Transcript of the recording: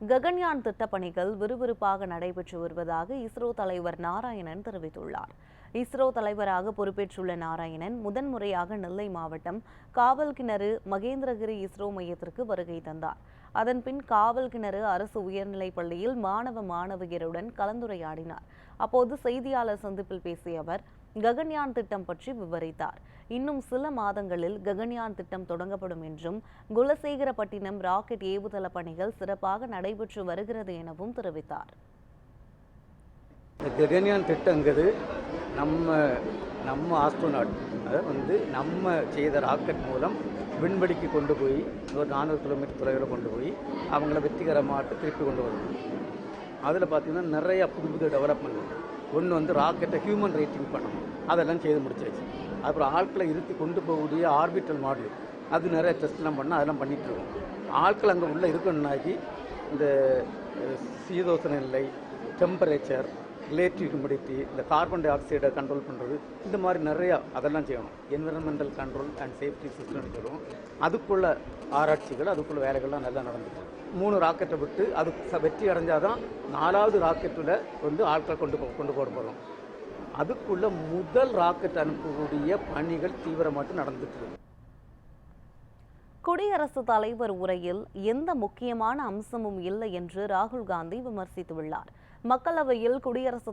ககன்யான் திட்டப்பணிகள் விறுவிறுப்பாக நடைபெற்று வருவதாக இஸ்ரோ தலைவர் நாராயணன் தெரிவித்துள்ளார். இஸ்ரோ தலைவராக பொறுப்பேற்றுள்ள நாராயணன் முதன்முறையாக நெல்லை மாவட்டம் காவல் கிணறு மகேந்திரகிரி இஸ்ரோ மையத்திற்கு வருகை தந்தார். அதன்பின் காவல் கிணறு அரசு உயர்நிலைப் பள்ளியில் மாணவ மாணவியருடன் கலந்துரையாடினார். அப்போது செய்தியாளர் சந்திப்பில் பேசிய அவர் ககன்யான் திட்டம் பற்றி விவரித்தார். இன்னும் சில மாதங்களில் ககன்யான் திட்டம் தொடங்கப்படும் என்றும் குலசேகரப்பட்டினம் ராக்கெட் ஏவுதள பணிகள் சிறப்பாக நடைபெற்று வருகிறது எனவும் தெரிவித்தார். ககன்யான் திட்டங்கிறது நம்ம நம்ம ஆஸ்ட்ரோநாட் அதை வந்து நம்ம செய்த ராக்கெட் மூலம் விண்வெளிக்கு கொண்டு போய் ஒரு நானூறு கிலோமீட்டர் தொலைவில் கொண்டு போய் அவங்கள வெற்றிகரமாக திருப்பி கொண்டு வரணும் அதில் பார்த்திங்கன்னா நிறைய புது புது டெவலப்மெண்ட் ஒன்று வந்து ராக்கெட்டை ஹியூமன் ரேட்டிங் பண்ணணும். அதெல்லாம் செய்து முடிச்சாச்சு. அப்புறம் ஆட்களை இருத்தி கொண்டு போகக்கூடிய ஆர்பிட்டல் மாடல் அது நிறைய டெஸ்ட்லாம் பண்ணால் அதெல்லாம் பண்ணிகிட்ருக்கோம் ஆட்கள் அங்கே உள்ளே இருக்கணுன்னாக்கி இந்த சீதோசன நிலை டெம்பரேச்சர் ரிலேட்டிவ் ஹியூமிடிட்டி இந்த கார்பன் டை ஆக்சைடை கண்ட்ரோல் பண்ணுறது இந்த மாதிரி நிறையா அதெல்லாம் செய்யணும். Environmental control and safety system சொல்லுவோம். அதுக்குள்ள ஆராய்ச்சிகள் அதுக்குள்ள வேலைகள்லாம் நல்லா நடந்துச்சு. மூணு ராக்கெட்டை விட்டு அது வெற்றி அடைஞ்சால் தான் நாலாவது ராக்கெட்டில் வந்து ஆட்களை கொண்டு கொண்டு போட போகிறோம் அதுக்குள்ள முதல் ராக்கெட் அனுப்பக்கூடிய பணிகள் தீவிரமாட்டு நடந்துட்டு இருக்கு. குடியரசுத் தலைவர் உரையில் எந்த முக்கியமான அம்சமும் இல்லை என்று ராகுல் காந்தி விமர்சித்துள்ளார். மக்களவையில் குடியரசு